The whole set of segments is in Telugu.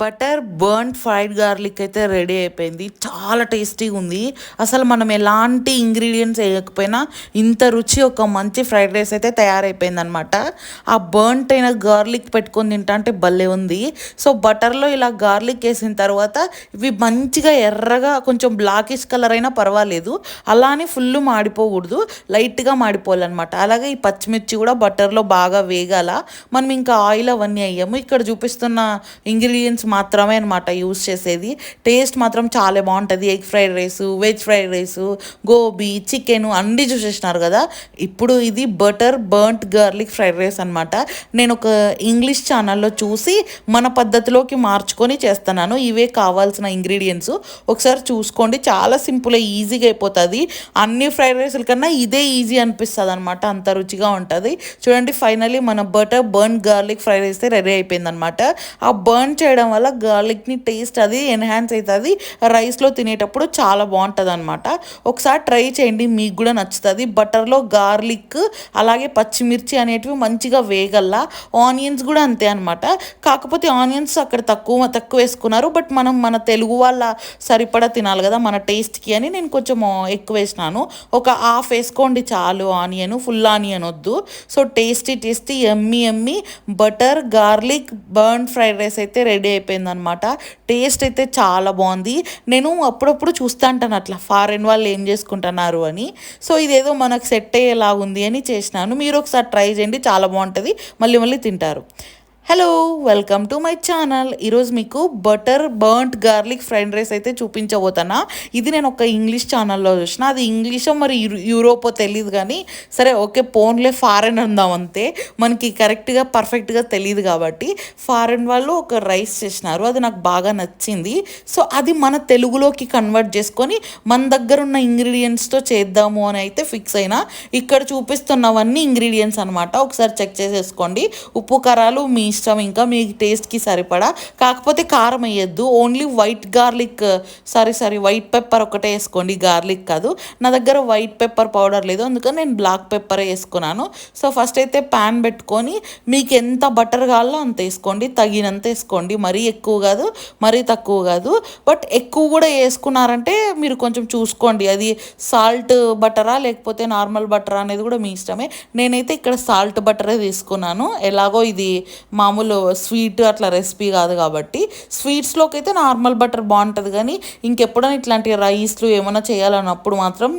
బటర్ బర్న్ ఫ్రైడ్ గార్లిక్ అయితే రెడీ అయిపోయింది. చాలా టేస్టీగా ఉంది. అసలు మనం ఎలాంటి ఇంగ్రీడియంట్స్ వేయకపోయినా ఇంత రుచి ఒక మంచి ఫ్రైడ్ రైస్ అయితే తయారైపోయింది అనమాట ఆ బర్న్ట్ అయిన గార్లిక్ పెట్టుకొని తింటా అంటే భలే ఉంది. సో బటర్లో ఇలా గార్లిక్ వేసిన తర్వాత ఇవి మంచిగా ఎర్రగా కొంచెం బ్లాకిష్ కలర్ అయినా పర్వాలేదు. అలానే ఫుల్ మాడిపోకూడదు. లైట్గా మాడిపోవాలన్నమాట. అలాగే ఈ పచ్చిమిర్చి కూడా బటర్లో బాగా వేగాల. మనం ఇంకా ఆయిల్ అవన్నీ అయ్యాము ఇక్కడ చూపిస్తున్న ఇంగ్రీడియంట్స్ మాత్రమే అనమాట యూస్ చేసేది. టేస్ట్ మాత్రం చాలా బాగుంటుంది. Egg fried rice veg fried rice gobi chicken అన్ని చూసేసినారు కదా. ఇప్పుడు ఇది butter burnt garlic fried rice అనమాట నేను ఒక ఇంగ్లీష్ ఛానల్లో చూసి మన పద్ధతిలోకి మార్చుకొని చేస్తున్నాను. ఇవే కావాల్సిన ఇంగ్రీడియంట్స్. ఒకసారి చూసుకోండి. చాలా సింపుల్ ఈజీగా అయిపోతుంది. అన్ని ఫ్రైడ్ రైస్ల కన్నా ఇదే ఈజీ అనిపిస్తుంది అనమాట అంత రుచిగా ఉంటుంది. చూడండి ఫైనలీ మన butter burn garlic fried rice ready అయిపోయింది అనమాట ఆ బర్న్ చేయడం వల్ల గార్లిక్ని టేస్ట్ అది ఎన్హాన్స్ అవుతుంది. రైస్లో తినేటప్పుడు చాలా బాగుంటుంది అనమాట ఒకసారి ట్రై చేయండి మీకు కూడా నచ్చుతుంది. బటర్లో గార్లిక్ అలాగే పచ్చిమిర్చి అనేటివి మంచిగా వేగల్లా. ఆనియన్స్ కూడా అంతే అనమాట కాకపోతే ఆనియన్స్ అక్కడ తక్కువ తక్కువ వేసుకున్నారు. బట్ మనం మన తెలుగు వాళ్ళ సరిపడా తినాలి కదా మన టేస్ట్కి అని నేను కొంచెం ఎక్కువ వేసినాను. ఒక హాఫ్ వేసుకోండి చాలు ఆనియన్ ఫుల్ ఆనియన్ వద్దు. So tasty tasty yummy yummy butter garlic burn fried rice అయితే రెడీ అయిపోయింది అనమాట టేస్ట్ అయితే చాలా బాగుంది. నేను అప్పుడప్పుడు చూస్తా ఉంటాను అట్లా. ఫారెన్ వాళ్ళు ఏం చేసుకుంటున్నారు అని. సో ఇదేదో మనకు సెట్ అయ్యేలా ఉంది అని చేసినాను. మీరు ఒకసారి ట్రై చేయండి. చాలా బాగుంటుంది. మళ్ళీ మళ్ళీ తింటారు. Hello welcome to my channel ఈరోజు మీకు butter burnt garlic fried rice అయితే చూపించబోతున్నా. ఇది నేను ఒక ఇంగ్లీష్ ఛానల్లో చూసిన. అది ఇంగ్లీషో మరి యూ- యూరోపో తెలియదు కానీ సరే ఓకే పోన్లే ఫారెన్ అందాం అంతే. మనకి కరెక్ట్గా పర్ఫెక్ట్గా తెలియదు కాబట్టి ఫారెన్ వాళ్ళు ఒక రైస్ చేసినారు. అది నాకు బాగా నచ్చింది. సో అది మన తెలుగులోకి కన్వర్ట్ చేసుకొని మన దగ్గర ఉన్న ఇంగ్రీడియంట్స్తో చేద్దాము అని అయితే ఫిక్స్ అయినా ఇక్కడ చూపిస్తున్నవన్నీ ఇంగ్రీడియంట్స్ అనమాట ఒకసారి చెక్ చేసేసుకోండి. ఉప్పు కారాలు మీ ఇష్టం. ఇంకా మీ టేస్ట్కి సరిపడా. కాకపోతే కారం వేయద్దు. Only white garlic sorry sorry white pepper ఒకటే వేసుకోండి. గార్లిక్ కాదు. నా దగ్గర వైట్ పెప్పర్ పౌడర్ లేదు. అందుకని నేను బ్లాక్ పెప్పర్ వేసుకున్నాను. సో ఫస్ట్ అయితే ప్యాన్ పెట్టుకొని మీకు ఎంత బటర్ కావాలో అంత వేసుకోండి. తగినంత వేసుకోండి. మరీ ఎక్కువ కాదు మరీ తక్కువ కాదు. బట్ ఎక్కువ కూడా వేసుకున్నారంటే మీరు కొంచెం చూసుకోండి. అది సాల్ట్ బటరా లేకపోతే నార్మల్ బటరా అనేది కూడా మీ ఇష్టమే. నేనైతే ఇక్కడ సాల్ట్ బటరే తీసుకున్నాను. ఎలాగో ఇది మా మామూలు స్వీట్ అట్లా రెసిపీ కాదు కాబట్టి స్వీట్స్లోకి అయితే నార్మల్ బటర్ బాగుంటుంది. కానీ ఇంకెప్పుడైనా ఇట్లాంటి రైస్లు ఏమైనా చేయాలన్నప్పుడు మాత్రం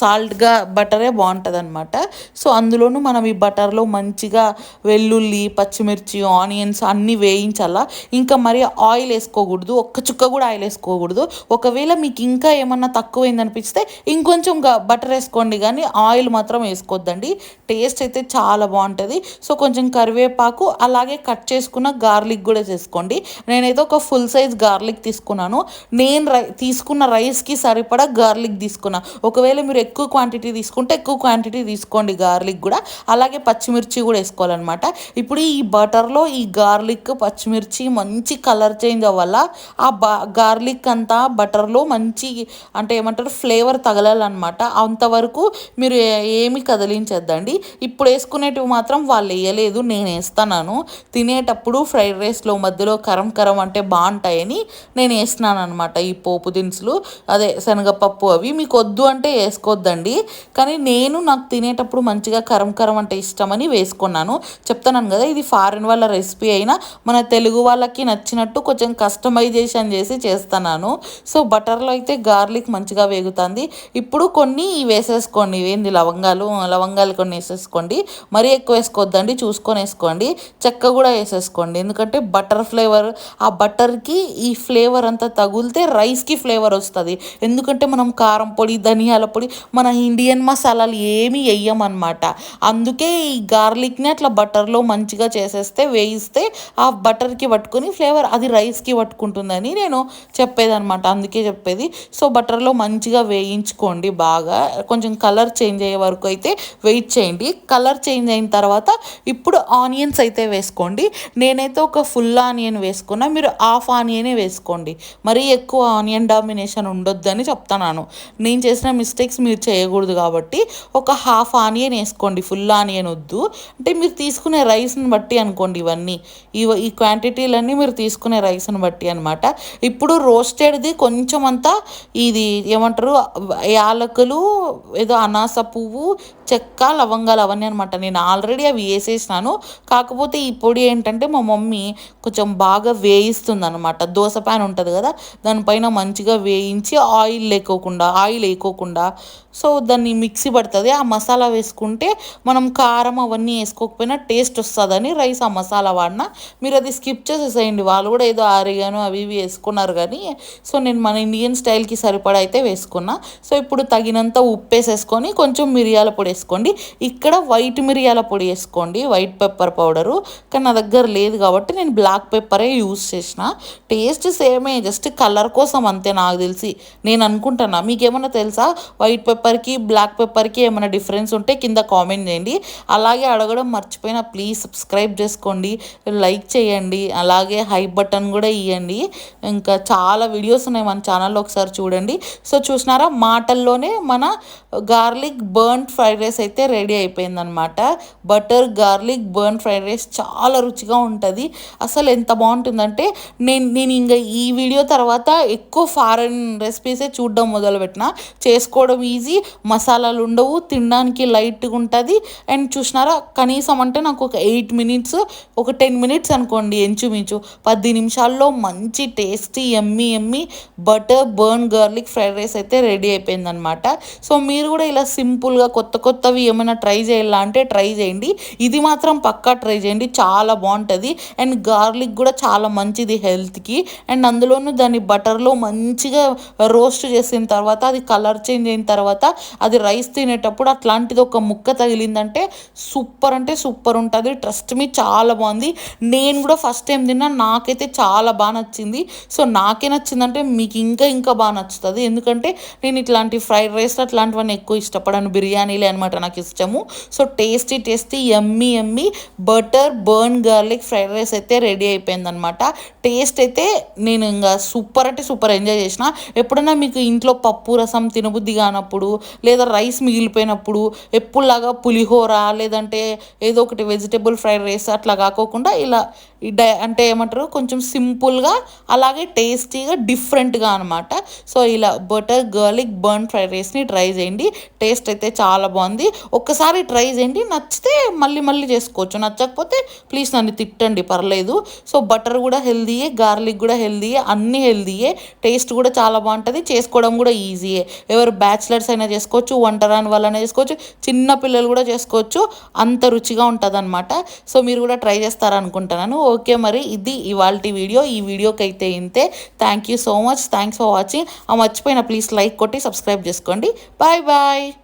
సాల్ట్గా బటరే బాగుంటుంది అనమాట సో అందులోనూ మనం ఈ బటర్లో మంచిగా వెల్లుల్లి పచ్చిమిర్చి ఆనియన్స్ అన్నీ వేయించాలా? ఇంకా మరి ఆయిల్ వేసుకోకూడదు. ఒక్క చుక్క కూడా ఆయిల్ వేసుకోకూడదు. ఒకవేళ మీకు ఇంకా ఏమన్నా తక్కువైంది అనిపిస్తే ఇంకొంచెం బటర్ వేసుకోండి. కానీ ఆయిల్ మాత్రం వేసుకోవద్దండి టేస్ట్ అయితే చాలా బాగుంటుంది. సో కొంచెం కరివేపాకు అలా అలాగే కట్ చేసుకున్న గార్లిక్ కూడా చేసుకోండి. నేనైతే ఒక ఫుల్ సైజ్ గార్లిక్ తీసుకున్నాను. నేను రై తీసుకున్న రైస్కి సరిపడా గార్లిక్ తీసుకున్నా. ఒకవేళ మీరు ఎక్కువ క్వాంటిటీ తీసుకుంటే ఎక్కువ క్వాంటిటీ తీసుకోండి గార్లిక్ కూడా. అలాగే పచ్చిమిర్చి కూడా వేసుకోవాలన్నమాట. ఇప్పుడు ఈ బటర్లో ఈ గార్లిక్ పచ్చిమిర్చి మంచి కలర్ చేంజ్ అవ్వాల? ఆ బా గార్లిక్ అంతా బటర్లో మంచి అంటే ఏమంటారు ఫ్లేవర్ తగలాలన్నమాట. అంతవరకు మీరు ఏమి కదిలించద్దండి. ఇప్పుడు వేసుకునేటివి మాత్రం వాళ్ళు వేయలేదు నేను వేస్తున్నాను. తినేటప్పుడు ఫ్రైడ్ రైస్లో మధ్యలో కరం కరం అంటే బాగుంటాయని నేను వేస్తున్నాను అనమాట ఈ పోపు దినుసులు. అదే శనగపప్పు అవి. మీకు వద్దు అంటే వేసుకోవద్దండి. కానీ నేను నాకు తినేటప్పుడు మంచిగా కరం కరం అంటే ఇష్టమని వేసుకున్నాను. చెప్తున్నాను కదా ఇది ఫారిన్ వాళ్ళ రెసిపీ అయినా మన తెలుగు వాళ్ళకి నచ్చినట్టు కొంచెం కస్టమైజేషన్ చేసి చేస్తున్నాను. సో బటర్లో అయితే గార్లిక్ మంచిగా వేగుతుంది. ఇప్పుడు కొన్ని వేసేసుకోండి. ఏంది లవంగాలు లవంగాలు కొన్ని వేసేసుకోండి. మరీ ఎక్కువ వేసుకోవద్దండి. చూసుకొని వేసుకోండి. చెక్క కూడా వేసేసుకోండి. ఎందుకంటే బటర్ ఫ్లేవర్ ఆ బటర్కి ఈ ఫ్లేవర్ అంతా తగులితే రైస్కి ఫ్లేవర్ వస్తుంది. ఎందుకంటే మనం కారం పొడి ధనియాల పొడి మన ఇండియన్ మసాలాలు ఏమీ వేయమన్నమాట అందుకే ఈ గార్లిక్ని అట్లా బటర్లో మంచిగా చేసేస్తే వేయిస్తే ఆ బటర్కి పట్టుకొని ఫ్లేవర్ అది రైస్కి పట్టుకుంటుందని నేను చెప్పేదన్నమాట. అందుకే చెప్పేది. సో బటర్లో మంచిగా వేయించుకోండి బాగా. కొంచెం కలర్ చేంజ్ అయ్యే వరకు అయితే వెయిట్ చేయండి. కలర్ చేంజ్ అయిన తర్వాత ఇప్పుడు ఆనియన్స్ అయితే వేసుకోండి. నేనైతే ఒక ఫుల్ ఆనియన్ వేసుకున్నా. మీరు హాఫ్ ఆనియనే వేసుకోండి. మరీ ఎక్కువ ఆనియన్ డామినేషన్ ఉండొద్దని చెప్తున్నాను. నేను చేసిన మిస్టేక్స్ మీరు చేయకూడదు కాబట్టి ఒక హాఫ్ ఆనియన్ వేసుకోండి. ఫుల్ ఆనియన్ వద్దు. అంటే మీరు తీసుకునే రైస్ని బట్టి అనుకోండి ఇవన్నీ. ఇవ ఈ క్వాంటిటీలన్నీ మీరు తీసుకునే రైస్ని బట్టి అనమాట ఇప్పుడు రోస్టెడ్ది కొంచెం అంతా ఇది ఏమంటారు? యాలకులు ఏదో అనాస పువ్వు చెక్క లవంగాలు అవన్నీ అనమాట నేను ఆల్రెడీ అవి వేసేసినాను. కాకపోతే ఈ పొడి ఏంటంటే మా మమ్మీ కొంచెం బాగా వేయిస్తుంది అనమాట దోశ ప్యాన్ ఉంటుంది కదా దానిపైన మంచిగా వేయించి ఆయిల్ లేకోకుండా ఆయిల్ వేయకోకుండా సో దాన్ని మిక్సీ పడుతుంది. ఆ మసాలా వేసుకుంటే మనం కారం అవన్నీ వేసుకోకపోయినా టేస్ట్ వస్తుందని రైస్ ఆ మసాలా వాడిన. మీరు అది స్కిప్ చేసేసేయండి వాళ్ళు కూడా ఏదో ఆరిగాను అవి ఇవి వేసుకున్నారు కానీ సో నేను మన ఇండియన్ స్టైల్కి సరిపడా అయితే వేసుకున్నా. సో ఇప్పుడు తగినంత ఉప్పు వేసేసుకొని కొంచెం మిరియాల పొడి వేసుకోండి. ఇక్కడ వైట్ మిరియాల పొడి వేసుకోండి వైట్ పెప్పర్ పౌడరు. కానీ నా దగ్గర లేదు కాబట్టి నేను బ్లాక్ పెప్పరే యూస్ చేసిన. టేస్ట్ సేమే జస్ట్ కలర్ కోసం అంతే నాకు తెలిసి. నేను అనుకుంటున్నా మీకేమన్నా తెలుసా? వైట్ పెప్పర్కి బ్లాక్ పెప్పర్కి ఏమైనా డిఫరెన్స్ ఉంటే కింద కామెంట్ చేయండి. అలాగే అడగడం మర్చిపోయిన ప్లీజ్ సబ్స్క్రైబ్ చేసుకోండి. లైక్ చేయండి. అలాగే హై బటన్ కూడా ఇవ్వండి ఇంకా చాలా వీడియోస్ ఉన్నాయి మన ఛానల్లో ఒకసారి చూడండి. సో చూసినారా? మాటల్లోనే మన గార్లిక్ బర్న్ ఫ్రైడ్ రైస్ అయితే రెడీ అయిపోయిందనమాట butter garlic burn fried rice చాలా చాలా రుచిగా ఉంటుంది. అసలు ఎంత బాగుంటుందంటే నేను నేను ఇంకా ఈ వీడియో తర్వాత ఎక్కువ ఫారెన్ రెసిపీసే చూడడం మొదలుపెట్టిన. చేసుకోవడం ఈజీ మసాలాలు ఉండవు తినడానికి లైట్గా ఉంటుంది. అండ్ చూసినారా కనీసం అంటే నాకు ఒక ఎయిట్ మినిట్స్ ఒక టెన్ మినిట్స్ అనుకోండి ఎంచుమించు. పది నిమిషాల్లో మంచి tasty yummy yummy butter burn garlic fried rice అయితే రెడీ అయిపోయిందనమాట సో మీరు కూడా ఇలా సింపుల్గా కొత్త కొత్తవి ఏమైనా ట్రై చేయాలా అంటే ట్రై చేయండి. ఇది మాత్రం పక్కా ట్రై చేయండి. చాలా చాలా బాగుంటుంది. అండ్ గార్లిక్ కూడా చాలా మంచిది హెల్త్కి. అండ్ అందులోనూ దాన్ని బటర్లో మంచిగా రోస్ట్ చేసిన తర్వాత అది కలర్ చేంజ్ అయిన తర్వాత అది రైస్ తినేటప్పుడు అట్లాంటిది ఒక ముక్క తగిలిందంటే సూపర్ అంటే సూపర్ ఉంటుంది. ట్రస్ట్ మీ చాలా బాగుంది. నేను కూడా ఫస్ట్ టైం తిన్నా నాకైతే చాలా బాగా నచ్చింది. సో నాకే నచ్చిందంటే మీకు ఇంకా ఇంకా బాగా నచ్చుతుంది. ఎందుకంటే నేను ఇట్లాంటి ఫ్రైడ్ రైస్ అట్లాంటివన్నీ ఎక్కువ ఇష్టపడాను. బిర్యానీలే అనమాట నాకు ఇష్టము. So tasty tasty yummy yummy butter burn garlic fried rice అయితే రెడీ అయిపోయిందనమాట టేస్ట్ అయితే నేను ఇంకా సూపర్ అంటే సూపర్ ఎంజాయ్ చేసిన. ఎప్పుడైనా మీకు ఇంట్లో పప్పు రసం తినబుద్ధి కానప్పుడు లేదా రైస్ మిగిలిపోయినప్పుడు ఎప్పుడులాగా పులిహోర లేదంటే ఏదో ఒకటి వెజిటేబుల్ ఫ్రైడ్ రైస్ అట్లా కాకోకుండా ఇలా అంటే ఏమంటారు? కొంచెం సింపుల్గా అలాగే టేస్టీగా డిఫరెంట్గా అనమాట సో ఇలా బటర్ గార్లిక్ బర్న్ ఫ్రైడ్ రైస్ని ట్రై చేయండి. టేస్ట్ అయితే చాలా బాగుంది. ఒక్కసారి ట్రై చేయండి. నచ్చితే మళ్ళీ మళ్ళీ చేసుకోవచ్చు. నచ్చకపోతే ప్లీజ్ నన్ను తిట్టండి పర్లేదు. సో బటర్ కూడా హెల్దీయే గార్లిక్ కూడా హెల్దీయే అన్నీ హెల్దీయే టేస్ట్ కూడా చాలా బాగుంటుంది. చేసుకోవడం కూడా ఈజీయే. ఎవరు బ్యాచిలర్స్ అయినా చేసుకోవచ్చు వంటరాని వాళ్ళైనా చేసుకోవచ్చు చిన్న పిల్లలు కూడా చేసుకోవచ్చు. అంత రుచిగా ఉంటుంది సో మీరు కూడా ట్రై చేస్తారనుకుంటున్నాను. ఓకే మరి ఇది ఇవాళ వీడియో. ఈ వీడియోకి అయితే ఇంతే. Thank you so much thanks for watching ఆ మర్చిపోయిన ప్లీజ్ లైక్ కొట్టి సబ్స్క్రైబ్ చేసుకోండి. Bye bye